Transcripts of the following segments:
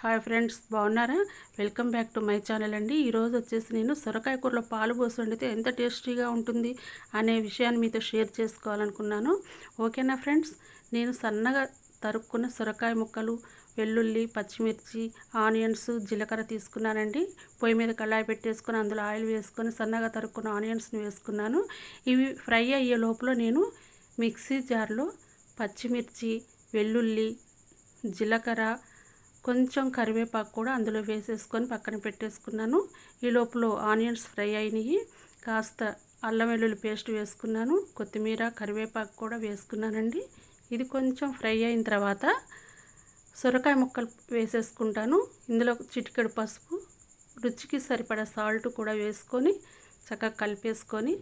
Hi friends బాగున్నారా? Welcome back to my channel అండి. ఈరోజు వచ్చేసి నేను సొరకాయ కూరలో పాలు పోసి వండితే ఎంత టేస్టీగా ఉంటుంది అనే విషయాన్ని మీతో షేర్ చేసుకోవాలనుకున్నాను. ఓకేనా ఫ్రెండ్స్? నేను సన్నగా తరుక్కున్న సొరకాయ ముక్కలు వెల్లుల్లి పచ్చిమిర్చి ఆనియన్స్ జీలకర్ర తీసుకున్నానండి. పొయ్యి మీద కళాయి పెట్టేసుకొని అందులో ఆయిల్ వేసుకొని సన్నగా తరుక్కున్న ఆనియన్స్ని వేసుకున్నాను. ఇవి ఫ్రై అయ్యే లోపల నేను మిక్సీ జార్లో పచ్చిమిర్చి వెల్లుల్లి జీలకర్ర కొంచెం కరివేపాకు కూడా అందులో వేసేసుకొని పక్కన పెట్టేసుకున్నాను. ఈ లోపల ఆనియన్స్ ఫ్రై అయినాయి కాస్త అల్లం వెల్లుల్లి పేస్ట్ వేసుకున్నాను కొత్తిమీర కరివేపాకు కూడా వేసుకున్నానండి. ఇది కొంచెం ఫ్రై అయిన తర్వాత సొరకాయ ముక్కలు వేసేసుకుంటాను. ఇందులో చిటికెడు పసుపు రుచికి సరిపడా సాల్ట్ కూడా వేసుకొని చక్కగా కలిపేసుకొని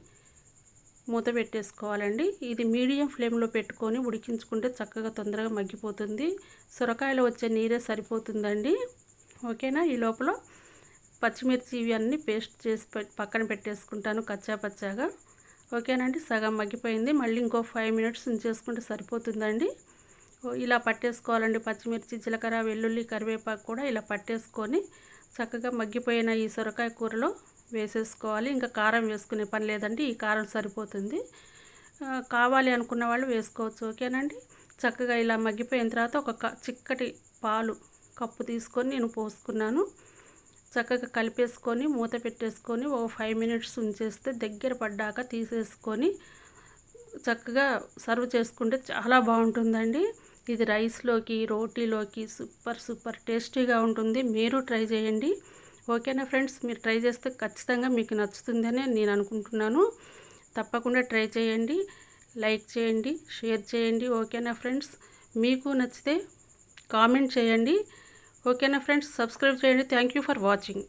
మూత పెట్టేసుకోవాలండి. ఇది మీడియం ఫ్లేమ్లో పెట్టుకొని ఉడికించుకుంటే చక్కగా తొందరగా మగ్గిపోతుంది. సొరకాయలో వచ్చే నీరే సరిపోతుందండి. ఓకేనా? ఈ లోపల పచ్చిమిర్చి ఇవి అన్నీ పేస్ట్ చేసి పక్కన పెట్టేసుకుంటాను కచ్చా పచ్చాగా ఓకేనండి? సగం మగ్గిపోయింది. మళ్ళీ ఇంకో ఫైవ్ మినిట్స్ ఉంచేసుకుంటే సరిపోతుందండి. ఇలా పట్టేసుకోవాలండి. పచ్చిమిర్చి జీలకర్ర వెల్లుల్లి కరివేపాకు కూడా ఇలా పట్టేసుకొని చక్కగా మగ్గిపోయిన ఈ సొరకాయ కూరలో వేసేసుకోవాలి. ఇంకా కారం వేసుకునే పని లేదండి ఈ కారం సరిపోతుంది. కావాలి అనుకున్న వాళ్ళు వేసుకోవచ్చు ఓకేనండి? చక్కగా ఇలా మగ్గిపోయిన తర్వాత ఒక చిక్కటి పాలు కప్పు తీసుకొని నేను పోసుకున్నాను. చక్కగా కలిపేసుకొని మూత పెట్టేసుకొని ఒక ఫైవ్ మినిట్స్ ఉంచేస్తే దగ్గర పడ్డాక తీసేసుకొని చక్కగా సర్వ్ చేసుకుంటే చాలా బాగుంటుందండి. ఇది రైస్లోకి రోటీలోకి సూపర్ సూపర్ టేస్టీగా ఉంటుంది. మీరు ట్రై చేయండి. ఓకేనా ఫ్రెండ్స్? మీరు ట్రై చేస్తే ఖచ్చితంగా మీకు నచ్చుతుందని నేను అనుకుంటున్నాను. తప్పకుండా ట్రై చేయండి లైక్ చేయండి షేర్ చేయండి ఓకేనా ఫ్రెండ్స్? మీకు నచ్చితే కామెంట్ చేయండి. ఓకేనా ఫ్రెండ్స్? సబ్స్క్రైబ్ చేయండి. Thank you for watching.